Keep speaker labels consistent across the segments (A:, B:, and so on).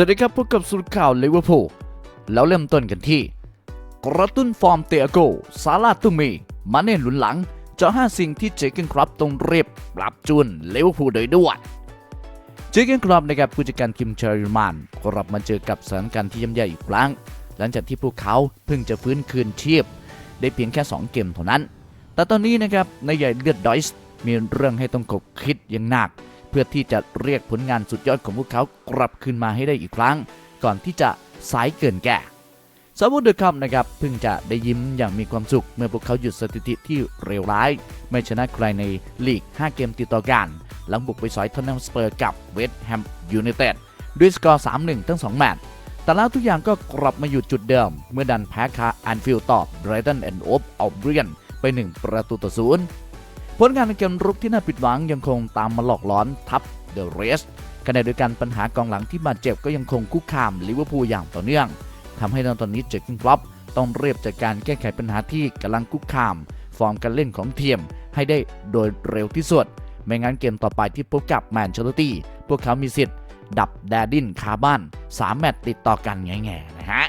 A: สวัสดีครับพบกับสุดข่าวลิเวอร์พูลแล้วเริ่มต้นกันที่ กระตุ้นฟอร์มเตะโกซาลาตุมีมาเน่หลุนหลังจะห้าสิ่งที่เจเกนครับต้องเรียบปรับจูนลิเวอร์พูลโดยด่วนเจเกนครับนะครับผู้จัดการคิมเชอร์มานกลับมาเจอกับสถานการณ์ที่ย่ำแย่อีกครั้ง หลังจากที่พวกเขาเพิ่งจะฟื้นคืนชีพ ได้เพียงแค่ 2 เกมเท่านั้น แต่ตอนนี้นะครับในใหญ่เลือดดอยส์มีเรื่องให้ต้องขบคิดอย่างหนัก เพื่อที่จะเรียกผลงานสุดยอดของพวกเขากลับคืนมาให้ได้อีกครั้ง ก่อนที่จะสายเกินแก่ซาวูดเดอร์คัมนะครับเพิ่งจะได้ยิ้มอย่างมีความสุข เมื่อพวกเขาหยุดสถิติที่เลวร้าย ไม่ชนะใครในลีก 5 เกมติดต่อกัน หลังบุกไปสอยทอนแนมสเปอร์กับเวสต์แฮมยูไนเต็ดด้วยสกอร์ 3-1 ทั้ง 2 แมตช์แต่แล้วทุกอย่างก็กลับมาอยู่จุดเดิม เมื่อดันแพ้คาแอนฟิลด์ต่อไบรตันแอนด์โอบอัลเบียนไป 1 ประตูต่อศูนย์ ผลงานในเกมรุกที่น่าผิดหวังยังคงตามมาหลอกหลอนทับเดอะเรสขณะเดียวกันปัญหากองหลังที่บาดเจ็บก็ยังคงคุกคามลิเวอร์พูลอย่างต่อเนื่องทำให้ตอนนี้เจคกินคลับต้องเรียบจัดการแก้ไขปัญหาที่กำลังคุกคาม ฟอร์มการเล่นของทีมให้ได้โดยเร็วที่สุด ไม่งั้นเกมต่อไปที่พบกับแมนเชสเตอร์ตี้พวกเขามีสิทธิ์ ดับแดดินคาบ้าน 3 แมตช์ติดต่อกันแง่ๆนะฮะ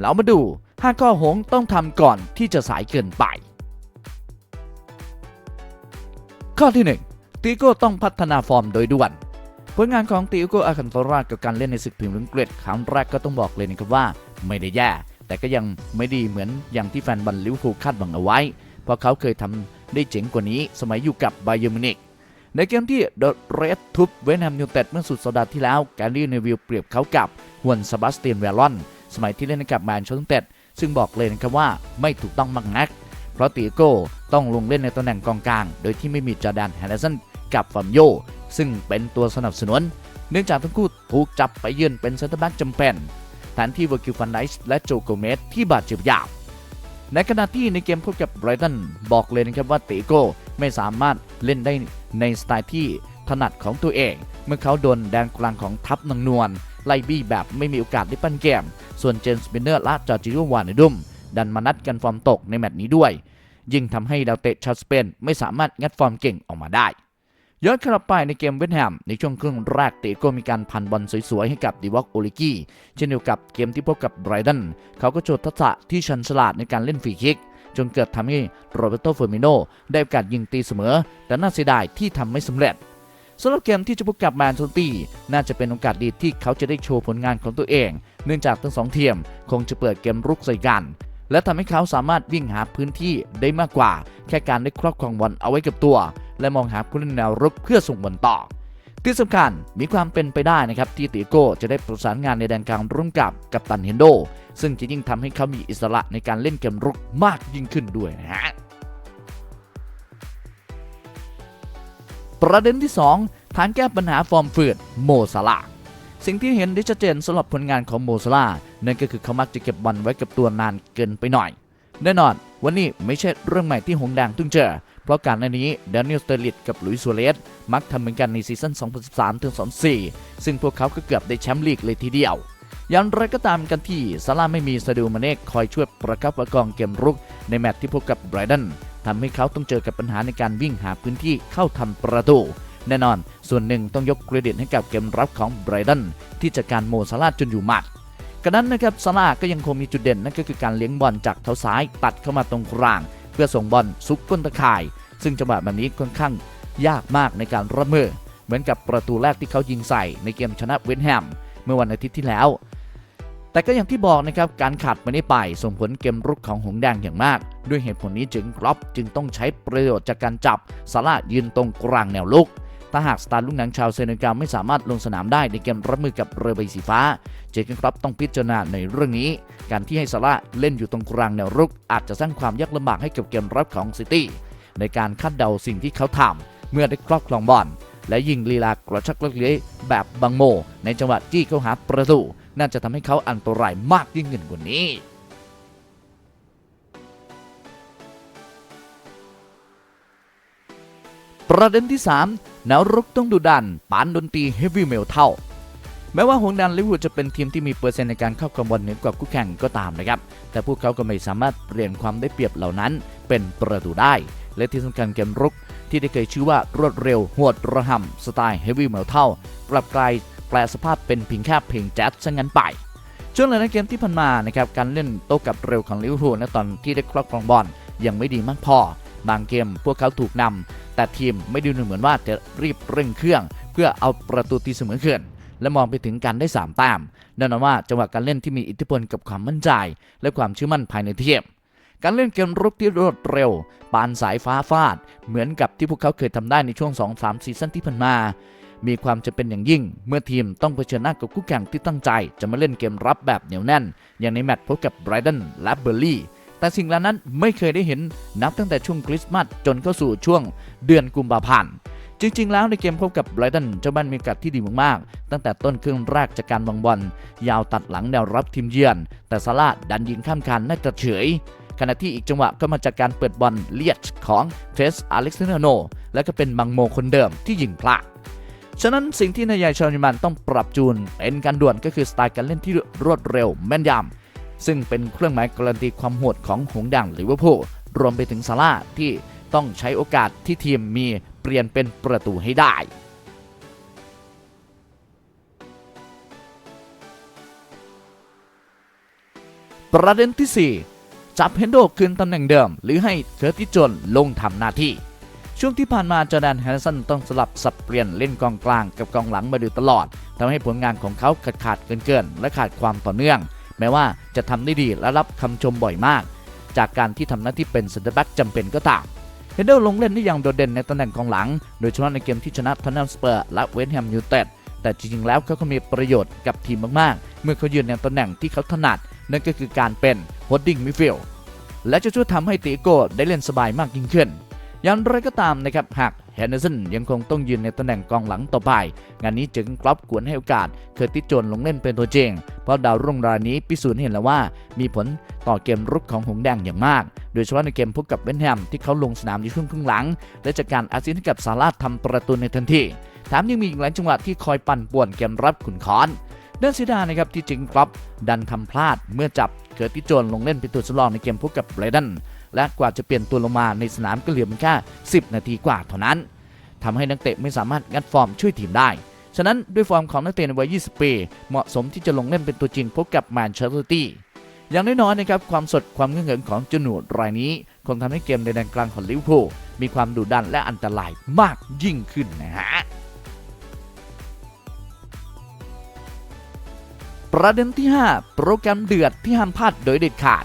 A: เรามาดู 5 ข้อหงต้องทำก่อนที่จะสายเกินไป ข้อที่ 1 ติโก้ต้องพัฒนาฟอร์มโดยด่วน ผลงานของติโก้อาคันโตรากับการเล่นในศึกพรีเมียร์ลีกอังกฤษครั้งแรกก็ต้องบอกเลยนะครับว่า ไม่ได้แย่ แต่ก็ยังไม่ดีเหมือนอย่างที่แฟนบอลลิเวอร์พูลคาดหวังเอาไว้ เพราะเขาเคยทำได้เจ๋งกว่านี้ สมัยอยู่กับไบเยอร์มินิกในเกมที่เดอะเรดทุบเวสต์แฮมยูไนเต็ดเมื่อสุดสัปดาห์ที่แล้วแกรี่เนวิลเปรียบเขากับฮวนซาบาสเตียนเวลอน สมัยที่เล่นให้กับแมนเชสเตอร์ยูไนเต็ดซึ่งบอกเลยนะครับว่าไม่ถูกต้องมากนัก เพราะติโก้ ต้องลงเล่นในตำแหน่งกองกลาง โดยที่ไม่มีจอแดนแฮนเดอร์สันกับฟาร์มโย ซึ่งเป็นตัวสนับสนุน เนื่องจากทั้งคู่ถูกจับไปยืนเป็นเซนเตอร์แบ็กจำเป็นแทนที่เวอร์กิลฟันไดส์และโจโกเมสที่บาดเจ็บยาวในขณะที่ในเกมพบกับไบรตันบอกเลยนะครับว่าติโก้ไม่สามารถเล่นได้ในสไตล์ที่ถนัดของตัวเอง เมื่อเขาโดนแดนกลางของทัพนางนวลไล่บี้แบบไม่มีโอกาสได้ปั้นเกม ส่วนเจมส์เบนเนอร์และจอร์จิโอวานดุมดันมานัดกันฟอร์มตกในแมตช์นี้ด้วย ยิ่งทำให้ดาวเตะชาวสเปนไม่สามารถงัดฟอร์มเก่งออกมาได้ย้อนกลับไปในเกมเวสต์แฮมในช่วงครึ่งแรกเตโก้มีการพันบอลสวยๆ ให้กับดิวอกโอลิกี้เช่นเดียวกับเกมที่พบกับไบรตันเขาก็โชว์ทักษะที่ชันฉลาดในการเล่นฟรีคิก จนเกิดทำให้โรเบโตเฟอร์มิโนได้โอกาสยิงตีเสมอ แต่น่าเสียดายที่ทำไม่สำเร็จสำหรับเกมที่จะพบกับแมนเชสเตอร์ตี้น่าจะเป็นโอกาสดีที่เขาจะได้โชว์ผลงานของตัวเอง เนื่องจากทั้งสองทีมคงจะเปิดเกมรุกใส่กัน และทำให้เขาสามารถวิ่งหาพื้นที่ได้มากกว่า แค่การได้ครอบครองบอลเอาไว้กับตัว และมองหาผู้เล่นแนวรุกเพื่อส่งบอลต่อ ที่สำคัญมีความเป็นไปได้นะครับที่ติโก้จะได้ประสานงานในแดนกลางร่วมกับกัปตันเฮนโด ซึ่งจะยิ่งทำให้เขามีอิสระในการเล่นเกมรุกมากยิ่งขึ้นด้วยนะฮะประเด็นที่2ฐานแก้ปัญหาฟอร์มฝืดโมซาลา สิ่งที่เห็นได้ชัดเจนสำหรับผลงานของโมซาลานั่นก็คือเขามักจะเก็บบอลไว้กับตัวนานเกินไปหน่อย แน่นอน วันนี้ไม่ใช่เรื่องใหม่ที่หงแดงเพิ่งเจอ เพราะการในนี้เดนิเอลสเตอร์ลิตกับลุยส์ซัวเรสมักทำเหมือนกันในซีซั่น 2013ถึง2014 ซึ่งพวกเขาก็เกือบได้แชมป์ลีกเลยทีเดียวอย่างไรก็ตามกันที่ซาร่าไม่มีซาดูมาเนกคอยช่วยประคับประคองเกมรุกในแมตช์ที่พบกับไบรตันทำให้เขาต้องเจอกับปัญหาในการวิ่งหาพื้นที่เข้าทำประตู แน่นอน ส่วนหนึ่งต้องยกเครดิตให้กับเกมรับของไบรตันที่จัดการโมซาลาจนอยู่หมัดกระนั้นนะครับซาราก็ยังคงมีจุดเด่นนั่นก็คือการเลี้ยงบอลจากเท้าซ้ายตัดเข้ามาตรงกลาง เพื่อส่งบอลซุกก้นตะข่าย ซึ่งจังหวะแบบนี้ค่อนข้างยากมากในการรับมือเหมือนกับประตูแรกที่เขายิงใส่ในเกมชนะเวนแฮมเมื่อวันอาทิตย์ที่แล้ว แต่ก็อย่างที่บอกนะครับการขาดมานี้ไปส่งผลเกมรุกของหงแดงอย่างมาก ด้วยเหตุผลนี้จึงกรอบจึงต้องใช้ประโยชน์จากการจับซารายืนตรงกลางแนวลุก ถ้าหากสตาร์ลูกหนังชาวเซเนกัลไม่สามารถลงสนามได้ในเกมรับมือกับเรือใบสีฟ้า เจคกันครับต้องพิจารณาในเรื่องนี้ การที่ให้ซาร่าเล่นอยู่ตรงกลางแนวรุก อาจจะสร้างความยากลำบากให้กับเกมรับของซิตี้ในการคาดเดาสิ่งที่เขาทำเมื่อได้ครอบครองบอลและยิงลีลากระชักเลี้ยแบบบังโม ในจังหวะจี้เข้าหาประตูน่าจะทำให้เขาอันตรายมากยิ่งขึ้นกว่านี้ ประเด็นที่ 3 แนวรุกต้องดุดันปานดนตรีเฮฟวี่เมลเท่าแม้ว่าหงดันลิเวอร์พูลจะเป็นทีมที่มีเปอร์เซ็นต์ในการเข้าครองบอลเหนือกว่าคู่แข่งก็ตามนะครับ แต่พวกเขาก็ไม่สามารถเปลี่ยนความได้เปรียบเหล่านั้นเป็นประตูได้ และที่สำคัญเกมรุกที่ได้เคยชื่อว่ารวดเร็วหวดระห่ำสไตล์เฮฟวี่เมลเท่ากลับกลายแปลสภาพเป็นเพียงแค่เพลงแจ๊สซะงั้นไปช่วงหลังในเกมที่ผ่านมานะครับการเล่นโต้กลับเร็วของลิเวอร์พูลในตอนที่ได้ครอบครองบอลยังไม่ดีมากพอบางเกมพวกเขาถูกนำ แต่ทีมไม่ดูเหมือนว่าจะรีบเร่งเครื่อง เพื่อเอาประตูตีเสมอขึ้นและมองไปถึงการได้ 3 แต้มแน่นอนว่าจังหวะการเล่นที่มีอิทธิพลกับความมั่นใจ และความเชื่อมั่นภายในทีมการเล่นเกมรุกที่รวดเร็ว ปานสายฟ้าฟาด เหมือนกับที่พวกเขาเคยทำได้ในช่วง 2-3 ซีซั่นที่ผ่านมา มีความจำเป็นอย่างยิ่ง เมื่อทีมต้องเผชิญหน้ากับคู่แข่งที่ตั้งใจ จะมาเล่นเกมรับแบบเหนียวแน่น อย่างในแมตช์พบกับไบรตันและเบอร์ลี่ แต่สิ่งเหล่านั้นไม่เคยได้เห็นนับตั้งแต่ช่วงคริสต์มาสจนเข้าสู่ช่วงเดือนกุมภาพันธ์จริง ๆ แล้วในเกมพบกับไบรตันเจ้าบ้านมีโอกาสที่ดีมากๆ ตั้งแต่ต้นครึ่งแรกจากการวางบอลยาวตัดหลังแนวรับทีมเยือน แต่ซาร่าดันยิงข้ามคานน่าจะเฉย ขณะที่อีกจังหวะก็มาจากการเปิดบอลเลียดของเทรสอเล็กซานโน และก็เป็นบังโมคนเดิมที่ยิงพลาดฉะนั้นสิ่งที่นายใหญ่ชาวเยอรมันต้องปรับจูนเป็นการด่วนก็คือสไตล์การเล่นที่รวดเร็วแม่นยำ ซึ่งเป็นเครื่องหมายการันตีความโหดของหงด่างลิเวอร์พูลรวมไปถึงซาร่าที่ต้องใช้โอกาสที่ทีมมีเปลี่ยนเป็นประตูให้ได้ประเด็นที่ 4 จับเฮนโดคืนตำแหน่งเดิม หรือให้เคอร์ติจนลงทำหน้าที่ ช่วงที่ผ่านมาจอแดนแฮนสันต้องสลับสับเปลี่ยนเล่นกองกลางกับกองหลังมาดยตลอดทำให้ผลงานของเขาขาดขาดเกินเกินและขาดความต่อเนื่อง แม้ว่าจะทำได้ดีและรับคำชมบ่อยมาก จากการที่ทำหน้าที่เป็นเซนเตอร์แบ็กจำเป็นก็ตามเฮนเดลลงเล่นได้อย่างโดดเด่นในตำแหน่งกองหลัง โดยเฉพาะในเกมที่ชนะทอนนัมสเปอร์และเวสต์แฮมยูไนเต็ดแต่จริงๆแล้วเขาก็มีประโยชน์กับทีมมากๆ เมื่อเขายืนในตำแหน่งที่เขาถนัด นั่นก็คือการเป็นโฮดดิ้งมิฟิลและจะช่วยทำให้ติโก้ได้เล่นสบายมากยิ่งขึ้นอย่างไรก็ตามนะครับหาก แฮนเดอร์สันยังคงต้องยืนในตำแหน่งกองหลังต่อไป งานนี้จึงกลับกวนให้โอกาส เคอร์ติสโจนลงเล่นเป็นตัวจริง เพราะดาวรุ่งรายนี้พิสูจน์เห็นแล้วว่า มีผลต่อเกมรุกของหงส์แดงอย่างมาก โดยเฉพาะในเกมพบกับเวนแฮมที่เขาลงสนามในช่วงครึ่งหลัง และจากการอาซิสต์ให้กับซาร่าทำประตูในทันทีแถมยังมีอีกหลายจังหวะที่คอยปั่นป่วนเกมรับขุนคอนเดนเสียดายนะครับที่จริงกลับดันทำพลาดเมื่อจับเคอร์ติสโจนลงเล่นเป็นตัวสำรองในเกมพบกับไบรตัน และกว่าจะเปลี่ยนตัวลงมาในสนามก็เหลือเพียงแค่10 นาทีกว่าเท่านั้นทำให้นักเตะไม่สามารถงัดฟอร์มช่วยทีมได้ ฉะนั้นด้วยฟอร์มของนักเตะในวัย 20 ปี เหมาะสมที่จะลงเล่นเป็นตัวจริงพบกับแมนเชสเตอร์ตี้อย่างน้อยๆนะครับความสดความเงื่อนเงินของจนูดรายนี้คงทำให้เกมในแดนกลางของลิเวอร์พูลมีความดุดันและอันตรายมากยิ่งขึ้นนะฮะประเด็นที่ 5 โปรแกรมเดือดที่ห้ามพลาดโดยเด็ดขาด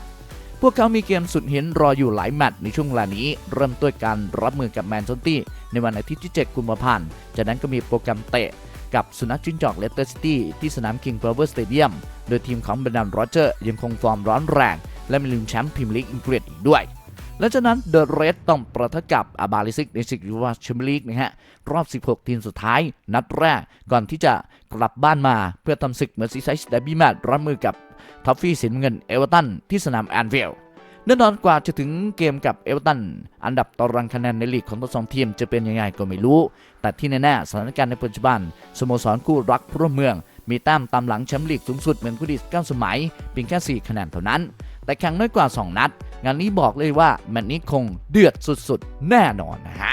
A: พวกเขามีเกมสุดหินรออยู่หลายแมตช์ในช่วงเวลานี้ เริ่มด้วการรับมือกับแมนเชสเตอร์ซิตี้ในวันอาทิตย์ที่ 7 กุมภาพันธ์ จากนั้นก็มีโปรแกรมเตะกับสุนัขจิ้งจอกเลสเตอร์ซิตี้ที่สนามคิงพาวเวอร์สเตเดียม โดยทีมของเบรนดันโรเจอร์ยังคงฟอร์มร้อนแรง และมีลุ้นแชมป์พรีเมียร์ลีกอังกฤษอีกด้วย และจากนั้นเดอะเรดต้องประทะกับอาบาลิซิกในศึกยูวาแชมเปี้ยนลีกนะฮะรอบ 16 ทีมสุดท้าย นัดแรกก่อนที่จะกลับบ้านมาเพื่อทำศึกเมอร์ซีไซส์เดบี้แมตช์รับมือกับ ท็อฟฟี่สินเงินเอเวอร์ตันที่สนามแอนฟิลด์แน่นอนกว่าจะถึงเกมกับเอเวอร์ตัน อันดับตารางคะแนนในลีกของทั้งสองทีมจะเป็นยังไงก็ไม่รู้ แต่ที่แน่ๆสถานการณ์ในปัจจุบันสโมสรคู่รักร่วมเมือง มีแต้มตามหลังแชมป์ลีกสูงสุดเหมือนคู่ดี9สมัยเพียงแค่ 4 คะแนนเท่านั้น แต่แข่งน้อยกว่า 2 นัด งานนี้บอกเลยว่าแมตช์นี้คงเดือดสุดๆ แน่นอนนะฮะ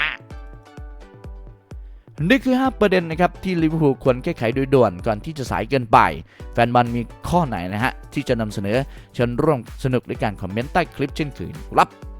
A: นี่คือ 5 ประเด็นนะครับที่ลิเวอร์พูลควรแก้ไขโดยด่วนก่อนที่จะสายเกินไป แฟนบอลมีข้อไหนนะฮะที่จะนำเสนอเชิญร่วมสนุกด้วยการคอมเมนต์ใต้คลิปเช่นเคยครับ